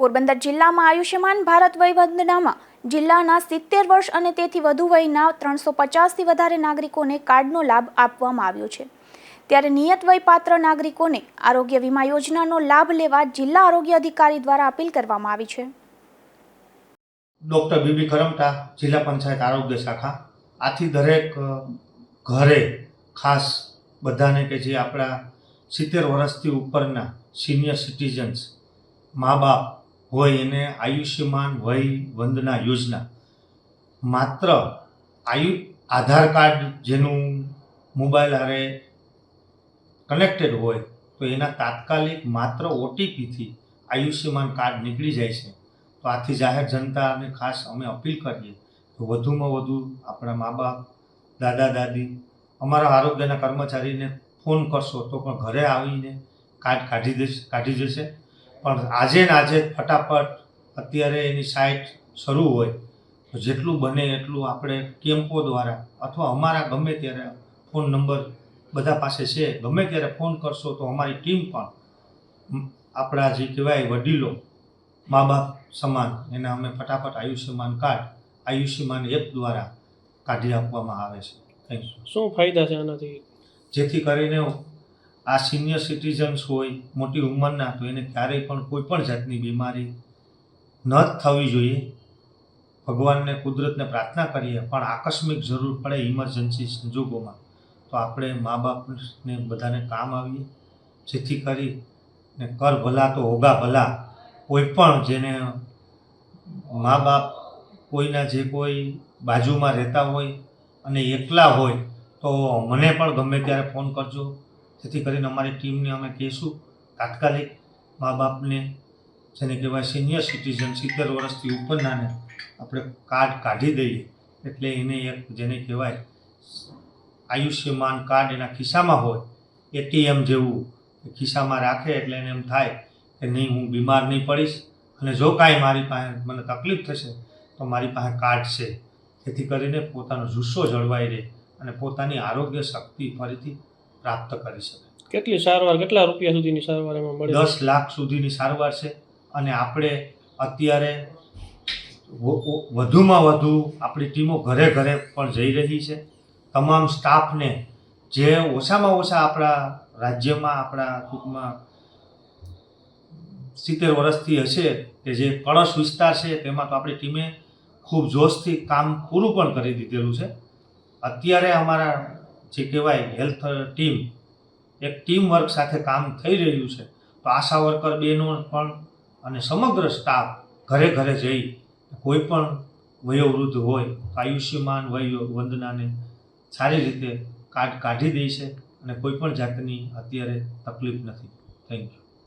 પોરબંદર જિલ્લામાં આયુષ્યમાન ભારત વયવંદનામાં જિલ્લાના સિત્તેર વર્ષ અને તેથી વધુ વયના ત્રણસો પચાસથી વધારે નાગરિકોને કાર્ડનો લાભ આપવામાં આવ્યો છે. ત્યારે નિયત વયપાત્ર નાગરિકોને આરોગ્ય વીમા યોજનાનો લાભ લેવા જિલ્લા આરોગ્ય અધિકારી દ્વારા અપીલ કરવામાં આવી છે. ડૉક્ટર બીબી ખરમટા જિલ્લા પંચાયત આરોગ્ય શાખા. આથી દરેક ઘરે ખાસ બધાને કે જે આપણા સિત્તેર વર્ષથી ઉપરના સિનિયર સિટીઝન્સ, મા બાપ હોય એને આયુષ્યમાન વય વંદના યોજના. માત્ર આયુ, આધાર કાર્ડ જેનું મોબાઈલ હારે કનેક્ટેડ હોય તો એના તાત્કાલિક માત્ર ઓટીપીથી આયુષ્યમાન કાર્ડ નીકળી જાય છે. તો આથી જાહેર જનતાને ખાસ અમે અપીલ કરીએ કે વધુમાં વધુ આપણા મા બાપ દાદા, દાદી, અમારા આરોગ્યના કર્મચારીને ફોન કરશો તો પણ ઘરે આવીને કાર્ડ કાઢી દેશે કાઢી જશે. પણ આજે ને આજે ફટાફટ અત્યારે એની સાઇટ શરૂ હોય તો જેટલું બને એટલું આપણે કેમ્પો દ્વારા અથવા અમારા ગમે ત્યારે ફોન નંબર બધા પાસે છે ગમે ત્યારે ફોન કરશો તો અમારી ટીમ પણ આપણા જે કહેવાય વડીલો મા બાપ સમાન એને અમે ફટાફટ આયુષ્યમાન કાર્ડ આયુષ્યમાન એપ દ્વારા કાઢી આપવામાં આવે છે. થેન્ક યુ શું ફાયદા છે આનાથી? જેથી કરીને આ સિનિયર સિટીઝન્સ હોય, મોટી ઉંમરના, તો એને ક્યારેય પણ કોઈ પણ જાતની બીમારી ન થવી જોઈએ. ભગવાનને, કુદરતને પ્રાર્થના કરીએ, પણ આકસ્મિક જરૂર પડે ઇમરજન્સી સંજોગોમાં તો આપણે મા બાપને બધાને કામ આવીએ. જેથી કરી ને કર ભલા તો હોગા ભલા, કોઈ પણ જેને મા બાપ કોઈના જે કોઈ બાજુમાં રહેતા હોય અને એકલા હોય, તો મને પણ ગમે ત્યારે ફોન કરજો. જેથી કરીને અમારી ટીમને અમે કહીશું, તાત્કાલિક મા બાપને, જેને કહેવાય સિનિયર સિટીઝન સિત્તેર વર્ષથી ઉપરનાને આપણે કાર્ડ કાઢી દઈએ. એટલે એને એક જેને કહેવાય આયુષ્યમાન કાર્ડ એના ખિસ્સામાં હોય, એટીએમ જેવું ખિસ્સામાં રાખે એટલે એને એમ થાય કે નહીં, હું બીમાર નહીં પડીશ અને જો કાંઈ મારી પાસે મને તકલીફ થશે તો મારી પાસે કાર્ડ છે. જેથી કરીને પોતાનો જુસ્સો જળવાઈ રહે અને પોતાની આરોગ્ય શક્તિ ફરીથી પ્રાપ્ત કરી શકે. કેટલી સારવાર કેટલા રૂપિયા સુધીની સારવાર એમાં મળે દસ લાખ સુધીની સારવાર છે અને આપણે અત્યારે વધુમાં વધુ આપણી ટીમો ઘરે ઘરે પણ જઈ રહી છે. તમામ સ્ટાફને જે ઓછામાં ઓછા આપણા રાજ્યમાં આપણા ટૂંકમાં સિત્તેર વર્ષથી હશે કે જે કળશ વિસ્તાર છે તેમાં તો આપણી ટીમે ખૂબ જોશથી કામ પૂરું પણ કરી દીધેલું છે. અત્યારે અમારા જે કહેવાય હેલ્થ ટીમ એક ટીમ વર્ક સાથે કામ થઈ રહ્યું છે. તો આશા વર્કર બહેનો પણ અને સમગ્ર સ્ટાફ ઘરે ઘરે જઈ કોઈ પણ વયોવૃદ્ધ હોય તો આયુષ્યમાન વય વંદનાને સારી રીતે કાઢી દે છે અને કોઈ પણ જાતની અત્યારે તકલીફ નથી. Thank you